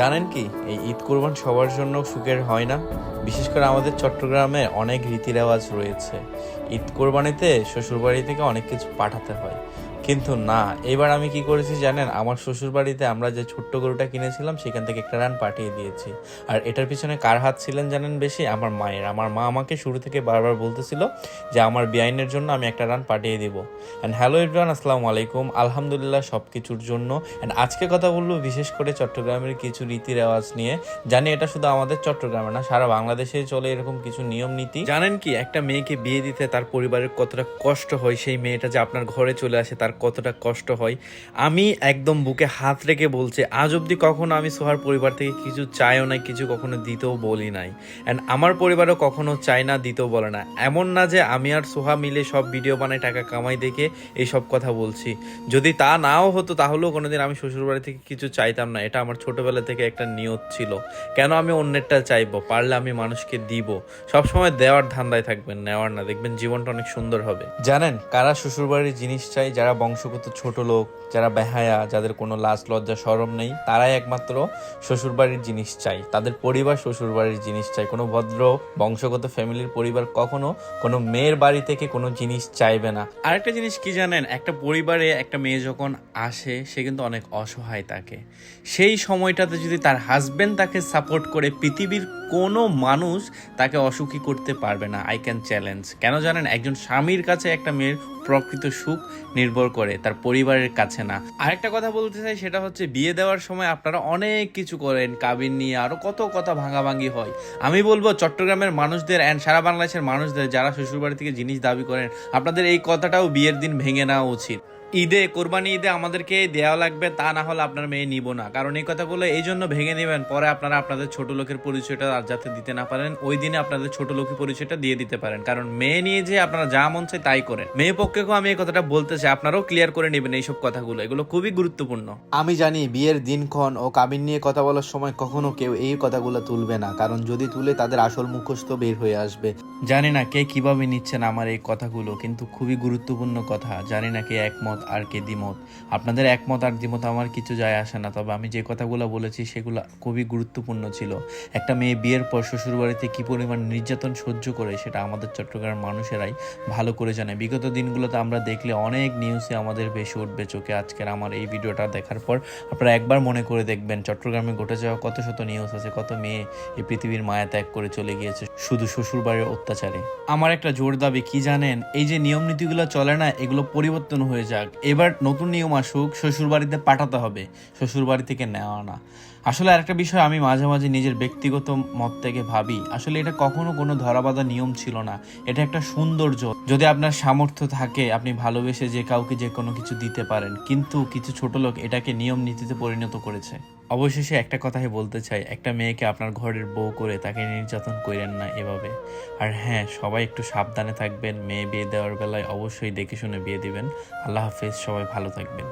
জানেন কি, এই ঈদ কোরবান সবার জন্য সুখের হয় না। বিশেষ করে আমাদের চট্টগ্রামে অনেক রীতি রেওয়াজ রয়েছে। ঈদ কোরবানিতে শ্বশুরবাড়ি থেকে অনেক কিছু পাঠাতে হয়। কিন্তু না, এবার আমি কি করেছি জানেন? আমার শ্বশুরবাড়িতে আমরা যে ছোট্ট গরুটা কিনেছিলাম, সেখান থেকে একটা রান পাঠিয়ে দিয়েছি। আর এটার পিছনে কার হাত ছিলেন জানেন বেশি? আমার মায়ের। আমার মা আমাকে শুরু থেকে বারবার বলতেছিল যে, আমার বিআইনের জন্য আমি একটা রান পাঠিয়ে দিব। অ্যান্ড হ্যালো ইব্রান আসসালামু আলাইকুম। আলহামদুলিল্লাহ সব কিছুর জন্য। অ্যান্ড আজকে কথা বলব বিশেষ করে চট্টগ্রামের কিছু রীতি রেওয়াজ নিয়ে। জানি এটা শুধু আমাদের চট্টগ্রামে না, সারা বাংলাদেশে চলে এরকম কিছু নিয়ম, নীতি। জানেন কি, একটা মেয়েকে বিয়ে দিতে তার পরিবারের কতটা কষ্ট হয়, সেই মেয়েটা যে আপনার ঘরে চলে আসে, তার কতটা কষ্ট হয়। আমি একদম বুকে হাত রেখে বলছি, আজ অবধি কখনো আমি সোহার পরিবার থেকে কিছু চাইও নাই, কিছু কখনো দিতেও বলি নাই। অ্যান্ড আমার পরিবারও কখনো চায় না, দিতেও বলে না। এমন না যে আমি আর সোহা মিলে সব ভিডিও বানাই, টাকা কামাই দেখে এইসব কথা বলছি। যদি তা নাও হতো, তাহলেও কোনোদিন আমি শ্বশুরবাড়ি থেকে কিছু চাইতাম না। এটা আমার ছোটবেলা থেকে একটা নিয়ত ছিল। কেন আমি অন্যেরটা চাইব? পারলে আমি মানুষকে দিব। সবসময় দেওয়ার ধান্দায় থাকবেন, নেওয়ার না। দেখবেন জীবনটা অনেক সুন্দর হবে। জানেন, কারা শ্বশুরবাড়ির জিনিস চাই যারা বংশগত ছোট লোক, যারা বেহায়া, যাদের কোনো লাজ, লজ্জা, সরম নেই, তারাই একমাত্র শ্বশুরবাড়ির জিনিস চাই। তাদের পরিবার শ্বশুরবাড়ির জিনিস চাই। কোনো ভদ্র বংশগত ফ্যামিলির পরিবার কখনো কোনো মেয়ের বাড়ি থেকে কোনো জিনিস চাইবে না। আরেকটা জিনিস কি জানেন? একটা পরিবারে একটা মেয়ে যখন আসে, সে কিন্তু অনেক অসহায় থাকে সেই সময়টাতে যদি তার হাজবেন্ড তাকে সাপোর্ট করে পৃথিবীর কোনো মানুষ তাকে অসুখী করতে পারবে না। আই ক্যান চ্যালেঞ্জ কেন জানেন? একজন স্বামীর কাছে একটা মেয়ের প্রকৃত সুখ নির্ভর করে, তার পরিবারের কাছে না। আরেকটা কথা বলতে চাই, সেটা হচ্ছে বিয়ে দেওয়ার সময় আপনারা অনেক কিছু করেন, কাবিন নিয়ে আরও কত কথা ভাঙাভাঙি হয়। আমি বলব, চট্টগ্রামের মানুষদের অ্যান্ড সারা বাংলাদেশের মানুষদের যারা শ্বশুরবাড়ি থেকে জিনিস দাবি করেন, আপনাদের এই কথাটাও বিয়ের দিন ভেঙে নেওয়া উচিত। ঈদে কোরবানি ঈদে আমাদেরকে দেওয়া লাগবে তা না হলে আপনার মেয়ে নিব না। কারণ এই কথাগুলো এই জন্য ভেঙে নেবেন পরে আপনারা আপনাদের ছোট লোকের পরিচয়টা আর যাতে দিতে না পারেন ওই দিনে আপনাদের ছোট লোকের পরিচয়টা দিয়ে দিতে পারেন। কারণ মেয়ে নিয়ে যে আপনারা যা মন চায় তাই করেন। মেয়ে পক্ষেও আমি এই কথাটা বলতে চাই আপনারাও ক্লিয়ার করে নেবেন এইসব কথাগুলো। এগুলো খুবই গুরুত্বপূর্ণ। আমি জানি বিয়ের দিনক্ষণ ও কাবিন নিয়ে কথা বলার সময় কখনো কেউ এই কথাগুলো তুলবে না কারণ যদি তুলে তাদের আসল মুখস্থ বের হয়ে আসবে। জানি না কে কীভাবে নিচ্ছেন আমার এই কথাগুলো কিন্তু খুবই গুরুত্বপূর্ণ কথা। জানি না কে একমত। আর কে দ্বিমত? আপনাদের একমত আর দ্বিমত আমার কিছু যায় আসে না, তবে আমি যে কথাগুলো বলেছি সেগুলো খুবই গুরুত্বপূর্ণ ছিল। একটা মেয়ে বিয়ের পর শ্বশুরবাড়িতে কি পরিমাণ নির্যাতন সহ্য করে সেটা আমাদের চট্টগ্রাম মানুষেরাই ভালো করে জানে। বিগত দিনগুলোতে আমরা দেখলে অনেক নিউজে আমাদের ভেসে উঠবে চোখে। আজকের আমার এই ভিডিওটা দেখার পর আপনারা একবার মনে করে দেখবেন, চট্টগ্রামে ঘটে যাওয়া কত শত নিউজ আছে, কত মেয়ে এই পৃথিবীর মায়া ত্যাগ করে চলে গিয়েছে শুধু শ্বশুরবাড়ির অত্যাচারে। আমার একটা জোর দাবি, কি জানেন? এই যে নিয়ম নীতিগুলো চলে না, এগুলো পরিবর্তন হয়ে যাক। এবার নতুন নিয়ম আসুক, শ্বশুরবাড়িতে পাঠাতে হবে, শ্বশুরবাড়ি থেকে নেওয়া না আসলে আরেকটা বিষয়, আমি মাঝে মাঝে নিজের ব্যক্তিগত মত থেকে ভাবি, আসলে এটা কখনো কোনো ধরাবাধা নিয়ম ছিল না। এটা একটা সৌন্দর্য। যদি আপনার সামর্থ্য থাকে, আপনি ভালোবেসে যে কাউকে যে কোনো কিছু দিতে পারেন, কিন্তু কিছু ছোট লোক এটাকে নিয়ম নীতিতে পরিণত করেছে। অবশেষে একটা কথাই বলতে চাই, একটা মেয়েকে আপনার ঘরের বউ করে তাকে নির্যাতন করেন না এভাবে। আর হ্যাঁ সবাই একটু সাবধানে থাকবেন, মেয়ে বিয়ে দেওয়ার বেলায় অবশ্যই দেখে শুনে বিয়ে দিবেন। আল্লাহ হাফেজ সবাই ভালো থাকবেন।